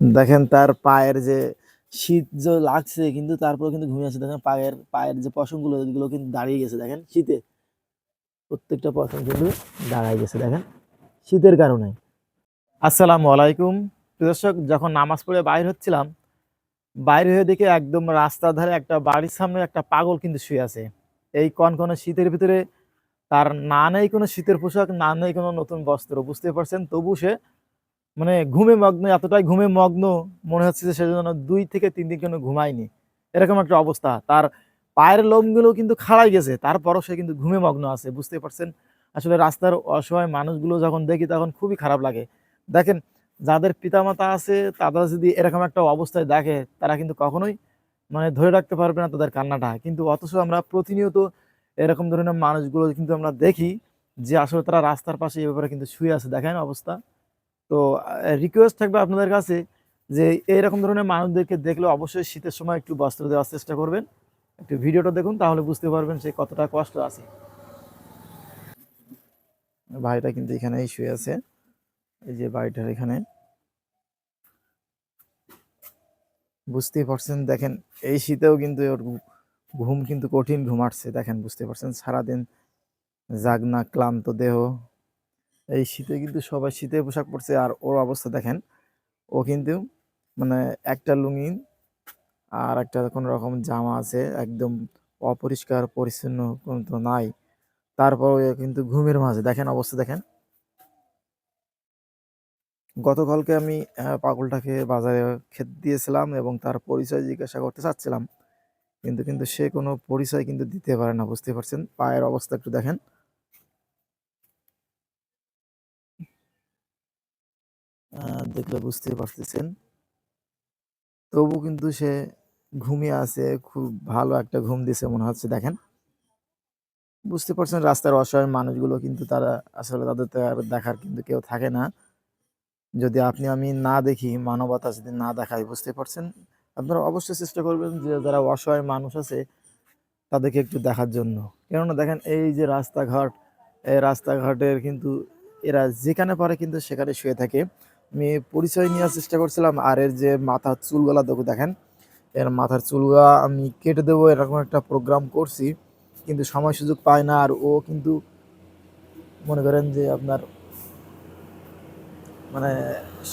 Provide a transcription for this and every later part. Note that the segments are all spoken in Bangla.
দেখেন তার পায়ের যে শীত যে লাগছে, কিন্তু তারপরে কিন্তু ঘুমিয়ে আছে। দেখেন পায়ের পায়ের যে পশমগুলো, এগুলো কিন্তু দাঁড়িয়ে গেছে। দেখেন শীতে প্রত্যেকটা পশম কিন্তু দাঁড়ায় গেছে। দেখেন শীতের কারণে। আসসালামু আলাইকুম। দর্শক, যখন নামাজ পড়ে বাইর হচ্ছিলাম, বাইরে হয়ে দেখে একদম রাস্তার ধারে একটা বাড়ির সামনে একটা পাগল কিন্তু শুয়ে আছে। এই কনকনে শীতের ভিতরে তার না নেই কোনো শীতের পোশাক, না নেই কোনো নতুন বস্ত্র। বুঝতে পারছেন? তবু সে মানে ঘুমে মগ্ন, এতটাই ঘুমে মগ্ন মনে হচ্ছে যে সে যেন দুই থেকে তিন দিন কেন ঘুমায়নি। এরকম একটা অবস্থা। তার পায়ের লোমগুলো কিন্তু খাড়াই গেছে, তারপরও সে কিন্তু ঘুমে মগ্ন আছে বুঝতে পারছেন? আসলে রাস্তার অসহায় মানুষগুলো যখন দেখি তখন খুবই খারাপ লাগে। দেখেন, যাদের পিতামাতা আছে, তারা যদি এরকম একটা অবস্থায় দেখে, তারা কিন্তু কখনোই মানে ধরে রাখতে পারবে না তাদের কান্নাটা। কিন্তু অথচ আমরা প্রতিনিয়ত এরকম ধরনের মানুষগুলো কিন্তু আমরা দেখি যে আসলে তারা রাস্তার পাশে এ ব্যাপারে কিন্তু শুয়ে আছে। দেখেন অবস্থা। তো রিকোয়েস্ট থাকবে আপনাদের কাছে যে এইরকম ধরনের মানুষদেরকে দেখলে অবশ্যই শীতের সময় একটু বস্ত্র দেওয়ার চেষ্টা করবেন। একটু ভিডিওটা দেখুন, তাহলে বুঝতে পারবেন সে কতটা কষ্ট আছে। ভাইটা কিন্তু এখানেই শুয়ে আছে। এই যে বাড়িটার এখানে। বুঝতেই পারছেন, দেখেন এই শীতেও কিন্তু ওর ঘুম কিন্তু কঠিন ঘুমাচ্ছে দেখেন বুঝতে পারছেন। সারাদিন জাগনা, ক্লান্ত দেহ। এই শীতে কিন্তু সবাই শীতের পোশাক পরছে আর ওর অবস্থা দেখেন। ও কিন্তু মানে একটা লুঙ্গি আর একটা কোনো রকম জামা আছে, একদম অপরিষ্কার, পরিচ্ছন্ন কিন্তু নাই। তারপর কিন্তু ঘুমের মাঝে, দেখেন অবস্থা দেখেন। গতকালকে আমি পাগলটাকে বাজারে খেতে দিয়েছিলাম এবং তার পরিচয় জিজ্ঞাসা করতে চাচ্ছিলাম। কিন্তু কিন্তু সে কোনো পরিচয় কিন্তু দিতে পারে না, বুঝতে পারছেন? পায়ের অবস্থা একটু দেখেন। দেখলে বুঝতে পারতেছেন। তবু কিন্তু সে ঘুমিয়ে আছে, খুব ভালো একটা ঘুম দিছে মনে হচ্ছে, দেখেন। বুঝতে পারছেন, রাস্তার অসহায় মানুষগুলো কিন্তু তারা আসলে তাদের তো আর দেখার কিন্তু কেউ থাকে না। যদি আপনি, আমি না দেখি, মানবতা যদি না দেখাই, বুঝতে পারছেন? আপনারা অবশ্যই চেষ্টা করবেন যে যারা অসহায় মানুষ আছে, তাদেরকে একটু দেখার জন্য। কেননা দেখেন, এই যে রাস্তাঘাট, এই রাস্তাঘাটের কিন্তু এরা যেখানে পারে কিন্তু সেখানে শুয়ে থাকে। আমি পরিচয় নেওয়ার চেষ্টা করছিলাম, আর এর যে মাথার চুলগুলা দেখো দেখেন, এর মাথার চুলগুলা আমি কেটে দেবো, এরকম একটা প্রোগ্রাম করছি, কিন্তু সময় সুযোগ পায় না, আর ও কিন্তু মনে করেন যে আপনার মানে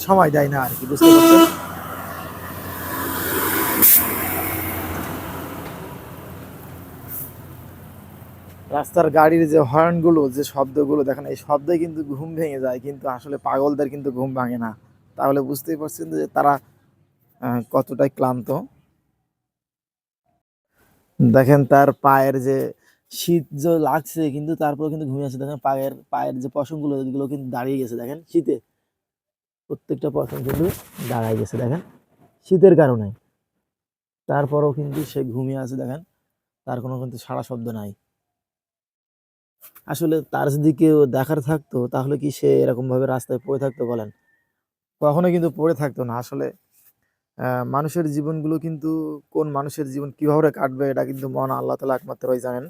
সময় দেয় না আর কি, বুঝতে পারছেন? রাস্তার গাড়ির যে হর্নগুলো যে শব্দগুলো, দেখেন এই শব্দে কিন্তু ঘুম ভেঙে যায়, কিন্তু আসলে পাগলদের কিন্তু ঘুম ভাঙে না। তাহলে বুঝতেই পারছেন যে তারা কতটাই ক্লান্ত। দেখেন তার পায়ের যে শীত যে লাগছে, কিন্তু তারপরে কিন্তু ঘুমিয়ে আছে। দেখেন পায়ের পায়ের যে পশমগুলো, এগুলো কিন্তু দাঁড়িয়ে গেছে। দেখেন শীতে প্রত্যেকটা পশম কিন্তু দাঁড়ায় গেছে। দেখেন শীতের কারণে। তারপরেও কিন্তু সে ঘুমিয়ে আছে। দেখেন তার কোনো কিন্তু সারা শব্দ নাই। আসলে তার যদি কেউ দেখার থাকতো, তাহলে কি সে এরকম ভাবে রাস্তায় পড়ে থাকতো বলেন? কখনো কিন্তু পড়ে থাকতো না। আসলে মানুষের জীবনগুলো কিন্তু কোন মানুষের জীবন কীভাবে কাটবে, এটা কিন্তু মন আল্লাহ তালা একমাত্রই জানেন।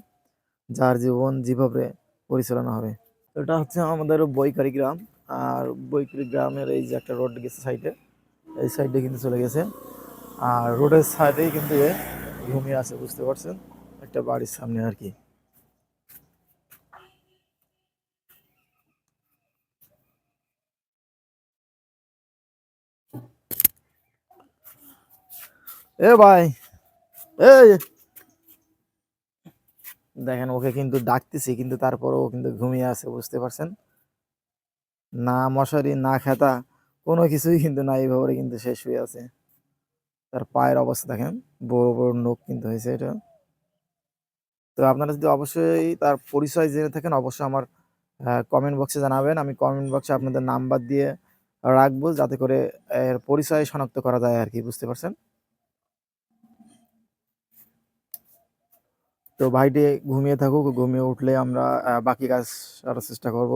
যার জীবন যেভাবে পরিচালনা হবে। এটা হচ্ছে আমাদের বৈকারি গ্রাম। আর বৈকারি গ্রামের এই যে একটা রোড গেছে সাইডে, এই সাইডে কিন্তু চলে গেছে। আর রোডের সাইডেই কিন্তু ঘুমিয়ে আছে, বুঝতে পারছেন? একটা বাড়ির সামনে আর কি। এ ভাই এই দেখেন, ওকে কিন্তু ডাকতেছি, কিন্তু তারপরও ও কিন্তু ঘুমিয়ে আছে, বুঝতে পারছেন? না মশারি, না খেতা, কোনো কিছুই কিন্তু না, এইভাবে কিন্তু শেষ হয়ে আছে। তার পায়ের অবস্থা দেখেন, বড় বড় নখ কিন্তু হয়েছে এটা। তো আপনারা যদি অবশ্যই তার পরিচয় জেনে থাকেন, অবশ্যই আমার কমেন্ট বক্সে জানাবেন। আমি কমেন্ট বক্সে আপনাদের নাম্বার দিয়ে রাখব, যাতে করে এর পরিচয় শনাক্ত করা যায় আর কি, বুঝতে পারছেন? তো ভাইটি ঘুমিয়ে থাকুক ঘুমিয়ে উঠলে আমরা বাকি কাজ করার চেষ্টা করব।